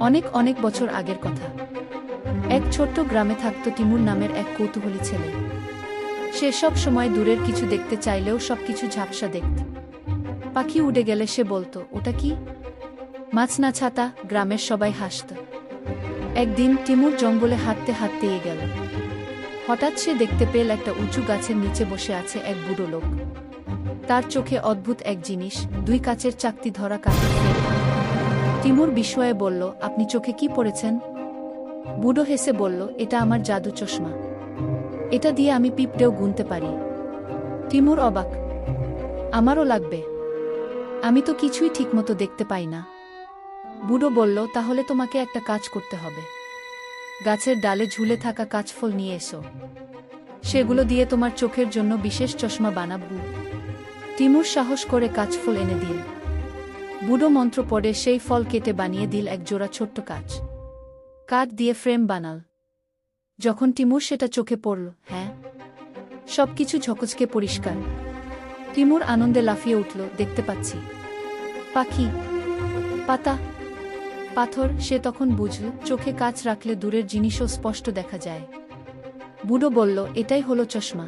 অনেক অনেক বছর আগের কথা। এক ছোট্ট গ্রামে থাকত টিমুর নামের এক কৌতূহলী ছেলে। সে সব সময় দূরের কিছু দেখতে চাইলেও সবকিছু ঝাপসা দেখত। পাখি উড়ে গেলে সে বলতো, ওটা কি? মাছ না ছাতা? গ্রামের সবাই হাসত। একদিন টিমুর জঙ্গলে হাঁটতে হাঁটতে এ গেল। হঠাৎ সে দেখতে পেল একটা উঁচু গাছের নিচে বসে আছে এক বুড়ো লোক। তার চোখে অদ্ভুত এক জিনিস, দুই কাচের চাকতি ধরা ফ্রেম। তিমুর বিস্ময়ে বলল, আপনি চোখে কি পড়েছেন? বুড়ো হেসে বলল, এটা আমার জাদু চশমা। এটা দিয়ে আমি পিঁপড়েও গুনতে পারি। তিমুর অবাক, আমারও লাগবে। আমি তো কিছুই ঠিকমতো দেখতে পাই না। বুড়ো বলল, তাহলে তোমাকে একটা কাজ করতে হবে। গাছের ডালে ঝুলে থাকা কাঁচফল নিয়ে এসো। সেগুলো দিয়ে তোমার চোখের জন্য বিশেষ চশমা বানাবু। তিমুর সাহস করে কাঁচফল এনে দিল। বুড়ো মন্ত্র পড়ে সেই ফল কেটে বানিয়ে দিল এক জোড়া ছোট্ট কাজ কাঠ দিয়ে ফ্রেম বানাল। যখন টিমুর সেটা চোখে পড়ল হ্যাঁ সবকিছু ঝকচকে পরিষ্কার। টিমুর আনন্দে লাফিয়ে উঠল, দেখতে পাচ্ছি। পাখি, পাতা, পাথর, সে তখন বুঝল, চোখে কাচ রাখলে দূরের জিনিসও স্পষ্ট দেখা যায়। বুড়ো বলল, এটাই হলো চশমা।